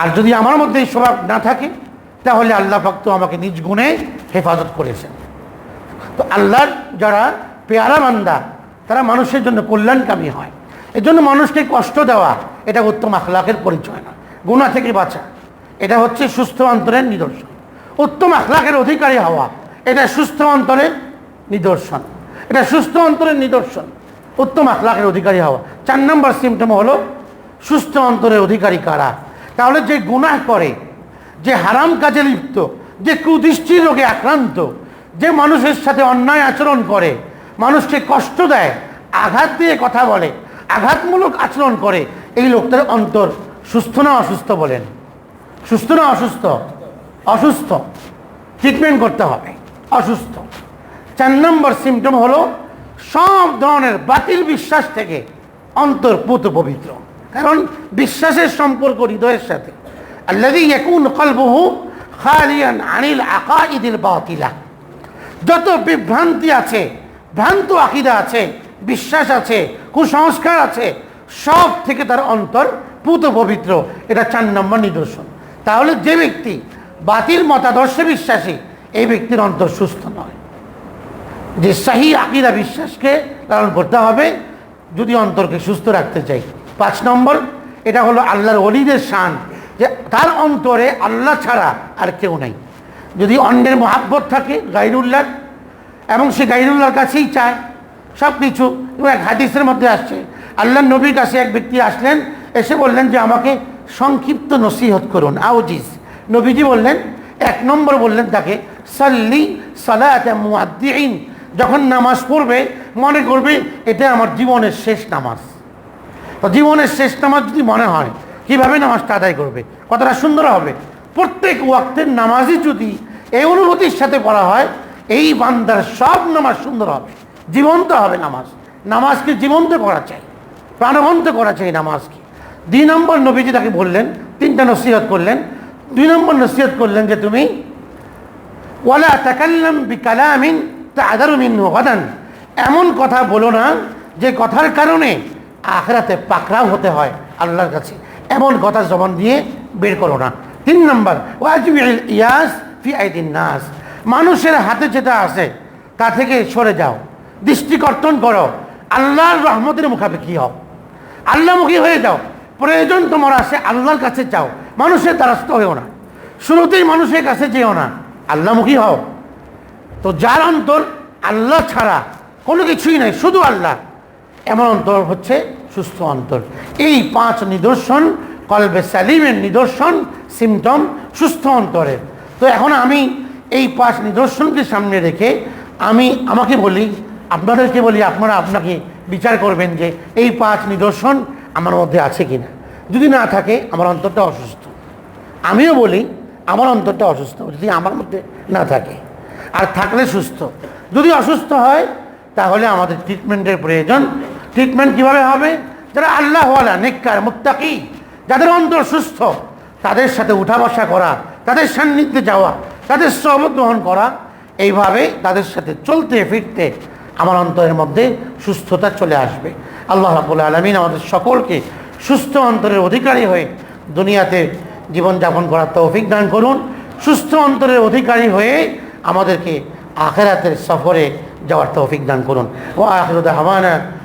আর যদি আমার মধ্যে এই স্বভাব না থাকে, তাহলে আল্লাহ ভক্ত আমাকে নিজ গুণে হেফাজত করেছেন। তো আল্লাহর যারা পেয়ারা বান্দা, তারা মানুষের জন্য কল্যাণকামী হয়। এর জন্য মানুষকে কষ্ট দেওয়া, এটা উত্তম আখলাকের পরিচয় না। গুণা থেকে বাঁচা, এটা হচ্ছে সুস্থ অন্তরের নিদর্শন। উত্তম আখলাকের অধিকারী হওয়া, এটা সুস্থ অন্তরের নিদর্শন। এটা সুস্থ অন্তরের নিদর্শন, উত্তম আখলাকের অধিকারী হওয়া। চার নম্বর সিমটম হলো, সুস্থ অন্তরের অধিকারী কারা? তাহলে যে গুনাহ করে, যে হারাম কাজে লিপ্ত, যে কুদৃষ্টি রোগে আক্রান্ত, যে মানুষের সাথে অন্যায় আচরণ করে, মানুষকে কষ্ট দেয়, আঘাত দিয়ে কথা বলে, আঘাতমূলক আচরণ করে, এই লোকটার অন্তর সুস্থ না অসুস্থ বলেন? সুস্থ না অসুস্থ? অসুস্থ। ট্রিটমেন্ট করতে হবে। অসুস্থ। চার নম্বর সিমটম হলো সব ধরনের বাতিল বিশ্বাস থেকে অন্তর পুত পবিত্র। কারণ বিশ্বাসের সম্পর্ক হৃদয়ের সাথে। আনিল যত বিভ্রান্তি আছে, ভ্রান্ত আকিদা আছে, বিশ্বাস আছে, কুসংস্কার আছে, সব থেকে তার অন্তর পুত পবিত্র। এটা চার নম্বর নিদর্শন। তাহলে যে ব্যক্তি বাতিল মতাদর্শে বিশ্বাসী, এই ব্যক্তির অন্তর সুস্থ নয়। যে সাহি আকিদা বিশ্বাসকে লালন করতে হবে, যদি অন্তরকে সুস্থ রাখতে চাই। পাঁচ নম্বর, এটা হলো আল্লাহর অলিদের শান, যে তার অন্তরে আল্লাহ ছাড়া আর কেউ নাই। যদি অন্যের মহাব্বত থাকে, গাইরুল্লাহ, এবং সে গাইরুল্লাহর কাছেই চায় সব কিছু এবং এক হাদিসের মধ্যে আসছে আল্লাহ নবীর কাছে এক ব্যক্তি আসলেন, এসে বললেন যে আমাকে সংক্ষিপ্ত নসিহত করুন আউজিজ নবীজি বললেন, এক নম্বর বললেন তাকে, সাল্লি সালাত যখন নামাজ পড়বে, মনে করবে এটা আমার জীবনের শেষ নামাজ। তো জীবনের শেষ নামাজ যদি মনে হয়, কীভাবে নামাজটা আদায় করবে? কতটা সুন্দর হবে। প্রত্যেক ওয়াক্তের নামাজই যদি এই অনুভূতির সাথে পড়া হয়, এই বান্দার সব নামাজ সুন্দর হবে। জীবন্ত হবে নামাজ। নামাজকে জীবন্ত করা চাই। প্রাণবন্ত করা চাই নামাজকে। দুই নম্বর নবীজি তাকে বললেন, তিনটা নসিহত করলেন। দুই নম্বর নসিহত করলেন যে তুমি, ওয়ালা তাকাল্লাম বিকালামিন তাদারু মিনহু গাদান। এমন কথা বলো না যে কথার কারণে আখরাতে পাকড়াও হতে হয় আল্লাহর কাছে। এমন কথা জবান দিয়ে বের করো না। তিন নম্বর ইয়াস ফি আইদিন নাস। মানুষের হাতে যেটা আছে, তা থেকে সরে যাও। দৃষ্টিকর্তন করো। আল্লাহর রহমতের মুখাপেক্ষি হও। আল্লাহমুখী হয়ে যাও। প্রয়োজন তোমার আসে আল্লাহর কাছে যাও। মানুষের দ্বারস্থ হয়েও না। শুরুতেই মানুষের কাছে যেও না। আল্লাহমুখী হও। তো যার অন্তর আল্লাহ ছাড়া কোনো কিছুই নাই, শুধু আল্লাহ। এমন অন্তর হচ্ছে সুস্থ অন্তর। এই পাঁচ নিদর্শন, কলবে সালিমের নিদর্শন সিমটম সুস্থ অন্তরের। তো এখন আমি এই পাঁচ নিদর্শনকে সামনে রেখে আমি আমাকে বলি, আপনাদেরকে বলি, আপনারা আপনাকে বিচার করবেন যে এই পাঁচ নিদর্শন আমার মধ্যে আছে কিনা। যদি না থাকে, আমার অন্তরটা অসুস্থ। আমিও বলি, আমার অন্তরটা অসুস্থ, যদি আমার মধ্যে না থাকে। আর থাকলে সুস্থ। যদি অসুস্থ হয়, তাহলে আমাদের ট্রিটমেন্টের প্রয়োজন ট্রিটমেন্ট কীভাবে হবে? যারা আল্লাহওয়ালা, নেককার, মুত্তাকি, যাদের অন্তর সুস্থ, তাদের সাথে উঠা বসা করা, তাদের সান্নিধ্যে যাওয়া, তাদের সহবত গ্রহণ করা, এইভাবে তাদের সাথে চলতে ফিরতে আমার অন্তরের মধ্যে সুস্থতা চলে আসবে। আল্লাহ রাবুল আলমিন আমাদের সকলকে সুস্থ অন্তরের অধিকারী হয়ে দুনিয়াতে জীবনযাপন করার তৌফিক দান করুন। সুস্থ অন্তরের অধিকারী হয়ে আমাদেরকে আখেরাতের সফরে যাওয়ার তৌফিক দান করুন। ও আখরুদ